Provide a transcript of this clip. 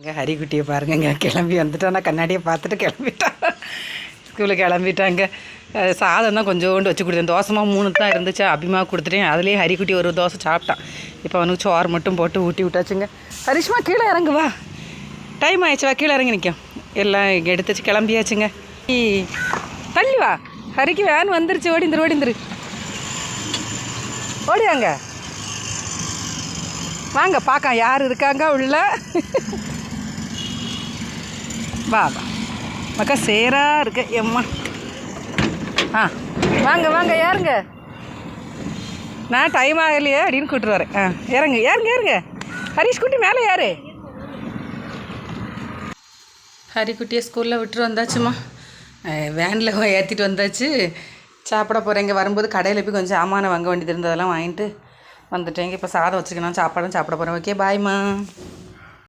இங்கே ஹரிக்குட்டியை பாருங்க இங்கே கிளம்பி வந்துட்டானா கண்ணாடியை பார்த்துட்டு கிளம்பிட்டான். ஸ்கூலுக்கு கிளம்பிட்டாங்க. சாதம் தான் கொஞ்சோண்டு வச்சு கொடுத்தேன். தோசைமாக மூணு தான் இருந்துச்சு. அபிமா கொடுத்துட்டேன். அதுலேயே ஹரிக்குட்டி ஒரு தோசை சாப்பிட்டான். இப்போ அவனுக்கு சோறு மட்டும் போட்டு ஊட்டி விட்டாச்சுங்க. ஹரிஷ்மா கீழே இறங்குவா டைம் ஆயிடுச்சு வா கீழே இறங்கி நிற்கும் எல்லாம் இங்கே எடுத்துச்சு கிளம்பியாச்சுங்க. தள்ளி வா. ஹரிக்கு வேன் வந்துருச்சு. ஓடிந்துரு ஓடிந்துரு ஓடியாங்க வாங்க. பார்க்க யார் இருக்காங்க உள்ள. வா வா மக்கா சேராக இருக்கு. எம்மா. ஆ வாங்க வாங்க ஏறுங்க. நான் டைம் ஆகலையே அப்படின்னு கூப்பிட்டு வரேன். ஆ இறங்க ஏறுங்க ஏறுங்க. ஹரிஷ் குட்டி மேலே ஏறு. ஹரிக்குட்டியை ஸ்கூலில் விட்டுட்டு வந்தாச்சுமா வேனில் ஏற்றிட்டு வந்தாச்சு. சாப்பிட போகிறேங்க வரும்போது கடையில் போய் கொஞ்சம் சாமானை வாங்க வேண்டியது இருந்ததெல்லாம் வாங்கிட்டு வந்துட்டேங்க இப்போ சாதம் வச்சுக்கணும். சாப்பாடும் சாப்பிட போகிறேன் ஓகே பாய்மா